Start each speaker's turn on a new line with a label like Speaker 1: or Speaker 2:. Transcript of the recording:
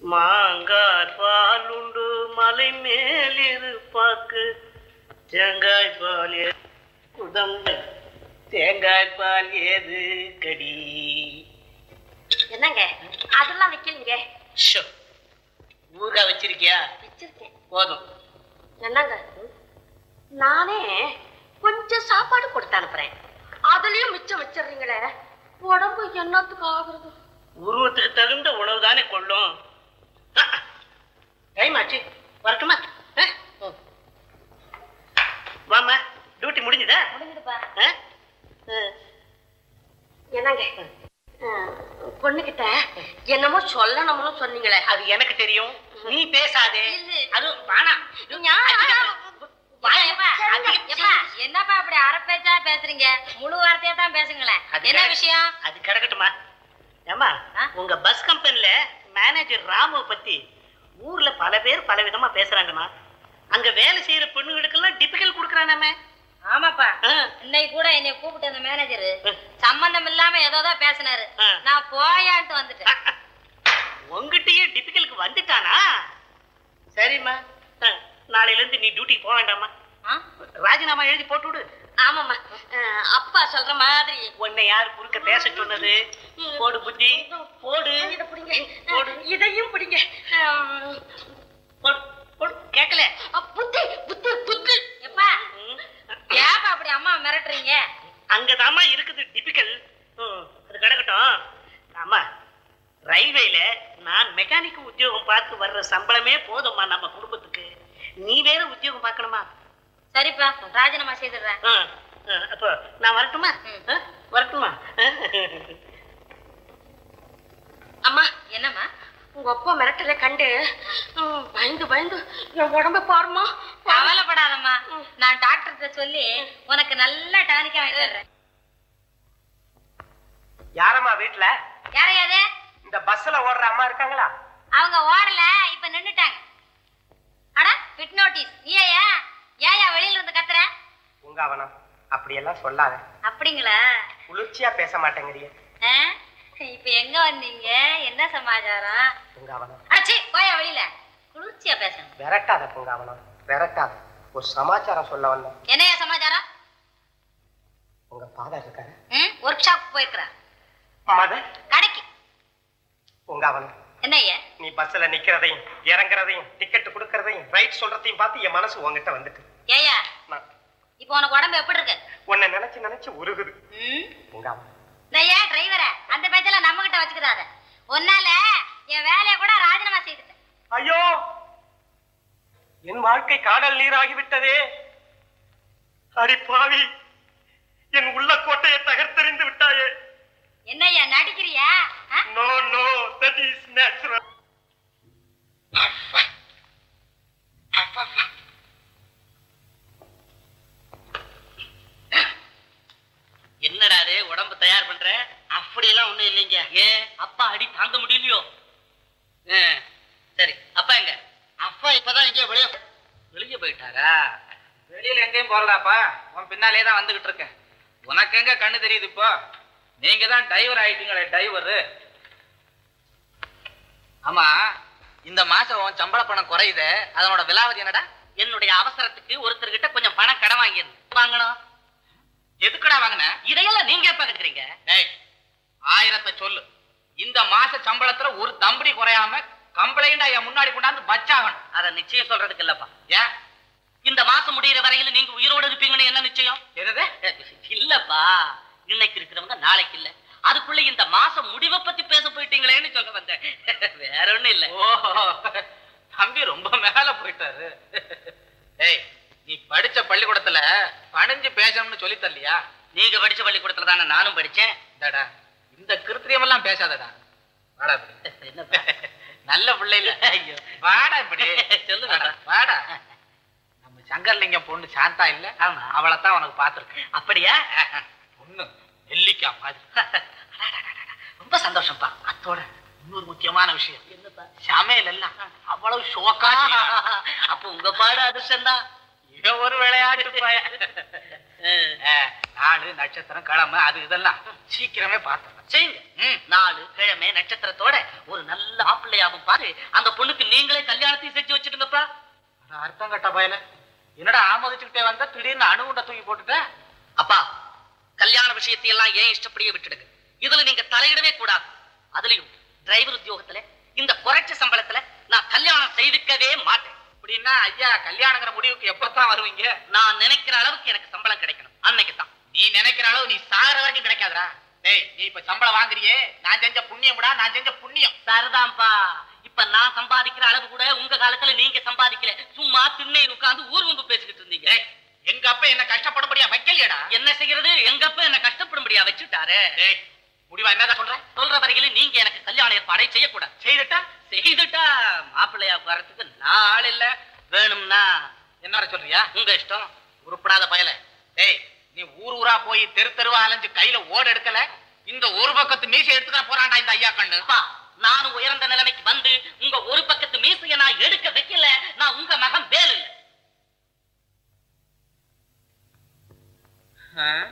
Speaker 1: மாங்காய் பாலுண்டு மலை மேலிருப்பாக்கு தேங்காய் பால் குதம்பு. தேங்காய் பால் ஏது கடி?
Speaker 2: என்னங்க? அதெல்லாம் வைக்கலீங்க.
Speaker 1: ஷோ. ஊறுகாய் வச்சிருக்கியா?
Speaker 2: வச்சிருக்கேன்.
Speaker 1: போதும்.
Speaker 2: என்னங்க? நானே கொஞ்சம் சாப்பாடு கொடுத்து அனுப்புறேன். அதுலயும் மிச்சம் வச்சிடுறீங்களே. உடம்பு என்னத்துக்கு ஆகுறது?
Speaker 1: உருவத்துக்கு தகுந்த உணவு தானே கொள்ளும் டைம் ஆச்சு வரட்டுமா? ஆ? ம். வாம்மா டியூட்டி முடிஞ்சுதா?
Speaker 2: முடிஞ்சுதுப்பா. என்னங்க? பொண்ணுகிட்ட என்னமோ சொல்லணும்னு சொன்னீங்களே.
Speaker 1: அது எனக்கு தெரியும். நீ பேசாதே. அது வேணாம்.
Speaker 3: என்னப்பா அப்படி அரை பேச்சா பேசுறீங்க. முழு வார்த்தையா தான் பேசுங்களேன்.
Speaker 1: அது
Speaker 3: என்ன விஷயம்?
Speaker 1: அது கிடக்கட்டுமா? ஏமா? உங்க பஸ் கம்பெனில மேனேஜர் ராமுவை பத்தி ஊர்ல பல பேர் பல விதமா பேசுறாங்கம்மா. அங்க வேலை செய்யற பெண்ணுகளுக்கெல்லாம் டிபிக்கல் கொடுக்கறானாமே.
Speaker 3: ஆமாப்பா. இன்னைக்கு கூட என்னை கூப்பிட்டு அந்த மேனேஜர். சம்பந்தம் இல்லாம ஏதோதான் பேசினாரு. நான் போயான்ட்டு வந்துட்டேன்.
Speaker 1: உங்ககிட்டயே டிபிக்கலுக்கு வந்துட்டானா? சரிம்மா. நாளையில இருந்து நீ டியூட்டிக்கு போக வேண்டாமா? ராஜினாமா எழுதி போட்டு விடு
Speaker 2: ஆமாம்மா. அப்பா சொல்ற மாதிரி.
Speaker 1: உன்னை யார் குறுக்க பேச சொன்னது? போடு புத்தி. போடு.
Speaker 2: இதை பிடிங்க.
Speaker 1: போடு.
Speaker 2: இதையும் பிடிங்க.
Speaker 1: கேட்கல.
Speaker 2: புத்தி புத்தி புத்தி.
Speaker 3: எப்பா. ஏப்பா அப்படி அம்மா மிரட்டுறீங்க?
Speaker 1: அங்கதாம்மா இருக்குது டிபிக்கல் அது கிடக்கட்டும். ஆமா ரயில்வேல நான் மெக்கானிக் உத்தியோகம் பார்த்து வர்ற சம்பளமே போதும்மா நம்ம குடும்பத்துக்கு. நீ வேற உத்தியோகம் பார்க்கணுமா?
Speaker 3: சரிப்பா ராஜினாமா செய்துடுறேன்.
Speaker 1: அப்போ நான் வரட்டுமா? வரட்டுமா?
Speaker 2: அம்மா
Speaker 3: என்னம்மா?
Speaker 2: உங்க அப்பா மிரட்டல கண்டு பயந்து பயந்து என் உடம்ப பாருமா
Speaker 3: கவலைப்படாதம்மா. நான் டாக்டர்கிட்ட சொல்லி உனக்கு நல்ல டானிக்கா வாங்கி தர்றேன்.
Speaker 4: யாரம்மா வீட்ல?
Speaker 3: யாரையாது
Speaker 4: இந்த பஸ்ல ஓடுற அம்மா இருக்காங்களா?
Speaker 3: அவங்க ஓடல இப்ப நின்னுட்டாங்க. அட பிட் நோட்டீஸ் நீயா ஏயா வெளியில இருந்து கத்துற?
Speaker 4: உங்க அவனம். அப்படியெல்லாம் சொல்லாத.
Speaker 3: அப்படிங்களா?
Speaker 4: குளிர்ச்சியா பேச மாட்டேங்கிறிய?
Speaker 3: இப்ப எங்க வந்தீங்க? என்ன சமாச்சாரம்?
Speaker 4: உங்க அவனம்.
Speaker 3: அடச்சி போயா வெளியில. குளிர்ச்சியா பேசணும்
Speaker 4: விரட்டாத உங்க அவனம். விரட்டாத. ஒரு சமாச்சாரம் சொல்ல வந்தேன்.
Speaker 3: என்னையா சமாச்சாரம்?
Speaker 4: உங்க ஃபாதர் இருக்காரு.
Speaker 3: ஒர்க் ஷாப் போயிருக்கிறா
Speaker 4: மதர்
Speaker 3: கடைக்கு.
Speaker 4: உங்க
Speaker 3: என்னய்யா?
Speaker 4: நீ பஸ்ல நிக்கிறதையும் இறங்குறதையும் டிக்கெட் கொடுக்கறதையும் ரைட் சொல்றதையும் பார்த்து என் மனசு உங்ககிட்ட வந்துட்டு.
Speaker 3: ஏயா இப்போ உனக்கு உடம்பு எப்படி இருக்கு?
Speaker 4: உன்னை நினைச்சு நினைச்சு உருகுது. உங்க
Speaker 3: ஏன் டிரைவரை அந்த பேச்செல்லாம் நம்ம கிட்ட வச்சுக்கிறாத உன்னால என் வேலையை கூட ராஜினாமா செய்துட்டேன்.
Speaker 4: ஐயோ! என் வாழ்க்கை காடல் நீராகிவிட்டதே அடி பாவி என் உள்ள கோட்டையை தகர்த்தெறிந்து விட்டாயே.
Speaker 3: என்னய்யா நடிக்கிறியா?
Speaker 4: No no that is natural
Speaker 1: என்னடா அது உடம்பு தயார் பண்ற? அப்படியெல்லாம் ஒண்ணும் இல்லைங்க. ஏன் அப்பா அடி தாங்க முடியலையோ? சரி அப்பா எங்க? அப்பா இப்பதான் இங்கே வெளியே வெளியே போயிட்டாரா?
Speaker 5: வெளியில எங்கேயும் போறடாப்பா உன் பின்னாலே தான் வந்துகிட்டு இருக்கேன். உனக்கு எங்க கண்ணு தெரியுது இப்போ? நீங்க தான் டைவர் ஆயிட்டீங்களே டைவர் ஆமா இந்த மாசம் சம்பள பணம் குறையுது. அதனோட விலாவதி என்னடா?
Speaker 1: என்னுடைய அவசரத்துக்கு ஒருத்தர்கிட்ட கொஞ்சம் பணம் கடன் வாங்கியிருந்தேன் வாங்கணும்.
Speaker 5: எதுக்கடா வாங்கின?
Speaker 1: இதையெல்லாம் நீங்க எப்ப கேக்குறீங்க
Speaker 5: ஏய் ஆயிரத்தை சொல்லு. இந்த மாச சம்பளத்துல ஒரு தம்படி குறையாம கம்ப்ளைண்டா என் முன்னாடி கொண்டாந்து பச்சாகணும்
Speaker 1: அத நிச்சயம் சொல்றதுக்கு இல்லப்பா.
Speaker 5: ஏன்?
Speaker 1: இந்த மாசம் முடியிற வரையில நீங்க உயிரோட இருப்பீங்கன்னு என்ன நிச்சயம்? இல்லப்பா. இன்னைக்கு இருக்கிறவங்க நாளைக்கு இல்ல. அதுக்குள்ள இந்த மாசம் முடிவை பத்தி பேச போயிட்டீங்களேன்னு சொல்ல வந்தேன். வேற ஒண்ணும் இல்ல.
Speaker 5: ஓஹோ தம்பி ரொம்ப மேல போயிட்டாரு. ஏய் நீ படிச்ச பள்ளிக்கூடத்துல பணிஞ்சு பேசணும்னு சொல்லி தரலையா
Speaker 1: நீங்க படிச்ச பள்ளிக்கூடத்துல தானே நானும் படிச்சேன்.
Speaker 5: டடா இந்த கிருத்திரியம் எல்லாம் பேசாதடா. வாடா நல்ல பிள்ளை இல்ல
Speaker 1: ஐயோ.
Speaker 5: வாடா இப்படி.
Speaker 1: சொல்லுங்க.
Speaker 5: வாடா, நம்ம சங்கர்லிங்கம் பொண்ணு சாந்தா இல்ல. அவளைத்தான் உனக்கு பாத்துருக்கேன்
Speaker 1: அப்படியா?
Speaker 5: பொண்ணு. நெல்லிக்காய் மாதிரி
Speaker 1: ரொம்ப சந்தோஷம்ப்பா
Speaker 5: அத்தோட இன்னொரு முக்கியமான விஷயம்.
Speaker 1: என்னப்பா?
Speaker 5: சமையல் எல்லாம் அவ்வளவு ஷோக்கா.
Speaker 1: அப்ப உங்க பாடு அதிர்ஷ்டம் தான்.
Speaker 5: ஒரு விளையாட்டு பையன் நட்சத்திரம் கிழமை அது இதெல்லாம். சீக்கிரமே பார்த்தேன்
Speaker 1: செய்யுங்க. நாலு கிழமை நட்சத்திரத்தோட ஒரு நல்ல மாப்பிள்ளையாவும் பாரு. அந்த பொண்ணுக்கு நீங்களே கல்யாணத்தையும் செஞ்சு வச்சிடுங்கப்பா
Speaker 5: அர்த்தம் கட்ட பயல. என்னடா ஆமோதிச்சுக்கிட்டே வந்த? திடீர்னு அணுகுண்ட தூக்கி போட்டுட்ட.
Speaker 1: அப்பா கல்யாண விஷயத்தையெல்லாம் ஏன் இஷ்டப்படியே விட்டுடுங்க? இதுல நீங்க தலையிடவே கூடாது. அதுலயும் டிரைவர் உத்தியோகத்துல இந்த குறைச்ச சம்பளத்துல நான் கல்யாணம் செய்துக்கவே மாட்டேன்.
Speaker 5: அப்படின்னா ஐயா கல்யாணங்கிற முடிவுக்கு எப்பதான் வருவீங்க?
Speaker 1: நான் நினைக்கிற அளவுக்கு எனக்கு சம்பளம் கிடைக்கணும். அன்னைக்கு தான்
Speaker 5: நீ நினைக்கிற அளவு நீ சாகிற வரைக்கும் கிடைக்காதுடா. டேய் நீ இப்ப சம்பளம் வாங்குறியே? நான் செஞ்ச புண்ணியம்டா நான் செஞ்ச புண்ணியம்.
Speaker 1: சரிதான்ப்பா. இப்ப நான் சம்பாதிக்கிற அளவு கூட உங்க காலத்துல நீங்க சம்பாதிக்கல. சும்மா திண்ணை உட்கார்ந்து ஊர் வந்து பேசிக்கிட்டு
Speaker 5: எங்க அப்பா என்ன கஷ்டப்படும்படியா வைக்கலையடா?
Speaker 1: என்ன செய்யறது? எங்க அப்பா என்ன கஷ்டப்படும்படியா வச்சுட்டாரு?
Speaker 5: முடிவா என்னதான் சொல்ற?
Speaker 1: சொல்ற வரையிலும் நீங்க எனக்கு கல்யாண ஏற்பாடை செய்யக்கூடாது.
Speaker 5: செய்துட்டா?
Speaker 1: செய்துட்டா மாப்பிள்ளையா வரத்துக்கு நாள் இல்ல. வேணும்னா
Speaker 5: என்ன சொல்றியா?
Speaker 1: உங்க இஷ்டம்.
Speaker 5: உருப்படாத பயல. டேய் நீ ஊர் ஊரா போய் தெரு தெருவா அலைஞ்சு கையில ஓடு எடுக்கல? இந்த ஒரு பக்கத்து மீசை எடுத்துக்க போறான்டா இந்த ஐயா கண்ணு.
Speaker 1: நானும் உயர்ந்த நிலைமைக்கு வந்து உங்க ஒரு பக்கத்து மீசைய நான் எடுக்க வைக்கல. நான் உங்க மகன் வேல் இல்ல. huh?